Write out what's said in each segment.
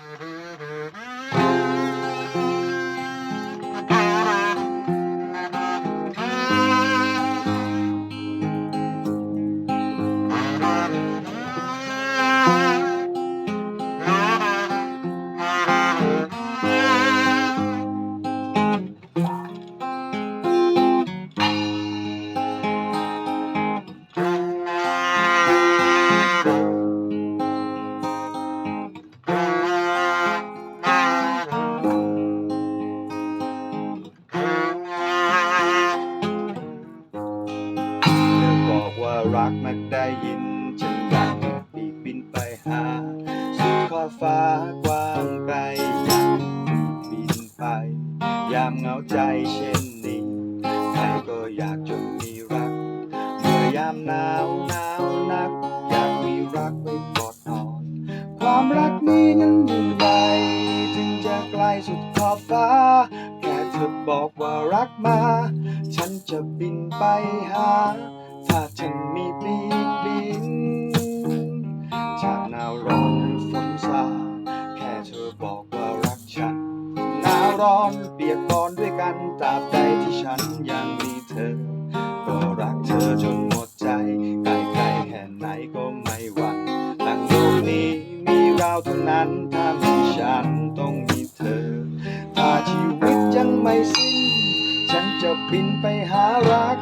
Mm-hmm. ารักนักได้ยินฉันอยากปีบินไปหาสุดขอบฟ้ากว้างไกลอยากบินไป ยามเหงาใจเช่นนี้ใครก็อยากจะมีรัก เมื่อยามหนาวหนาวนัก อยากมีรักไว้กอดนอน ความรักนี้นั้นยิ่งใหญ่ถึงจะไกลสุดขอบฟ้าแค่เธอบอกว่ารักมา ฉันจะบินไปหา ร้อนเปียกปอนด้วยกันตราบใดที่ฉันยังมีเธอ ก็รักเธอจนหมดใจไกลไกลแค่ไหนก็ไม่หวั่นทั้งโลกนี้มีเราเท่านั้นถ้ามีฉันต้องมีเธอ ถ้าชีวิตยังไม่สิ้น ฉันจะบินไปหารัก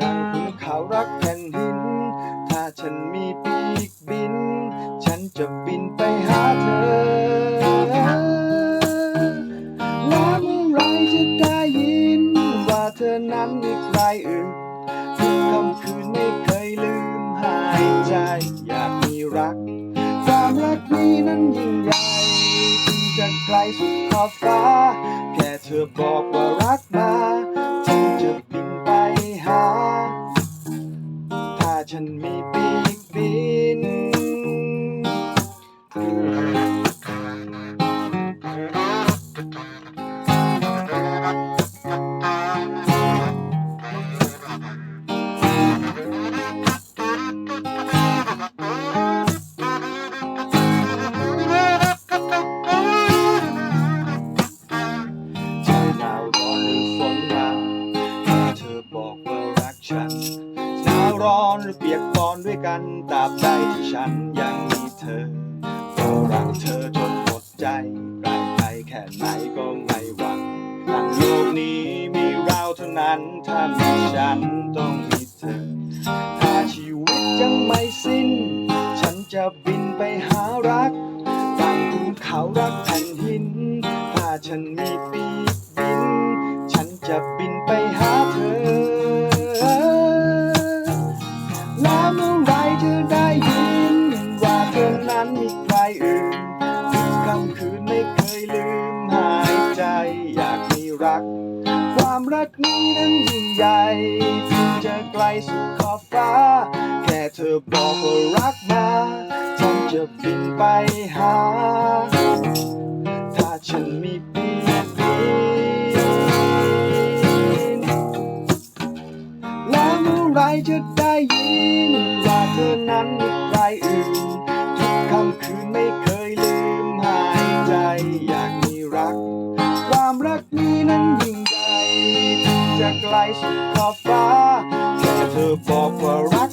ดังภูเขารักแผ่นหิน ถ้าฉันมีปีกบิน ฉันจะบินไปหาเธอ ลสุดขอบฟ้า แค่เธอบอกว่ารักมาฉันจะบินไปหา ถ้าฉันมีปีกบินจะ บอกว่ารักฉันหนาวร้อนหรือเปียกปอนด้วยกันตราบใดที่ฉันยังมีเธอก็รักเธอจนหมดใจไกลไกลแค่ไหนก็ไม่หวั่นทั้งโลกนี้มีเราเท่านั้น ถ้ามีฉันต้องมีเธอ ถ้าชีวิตยังไม่สิ้น ฉันจะบินไปหารักต่างภูเขารักแผ่นหิน ถ้าฉันมีปีกบิน ฉันจะบินไป ใครอื่นทุกค่ำคืนไม่เคยลืมหายใจ อยากมีรัก ความรักนี้นั้นยิ่งใหญ่ถึงจะไกลสุดขอบฟ้า แค่เธอบอกว่ารักมาฉันจะบินไปหา ถ้าฉันมีปีกบินแล้วเมื่อไรจะได้ยินว่าเธอนั้นมีใครอื่น จาไกลสุดขอบฟ้าแค่เธอบอกว่ารัก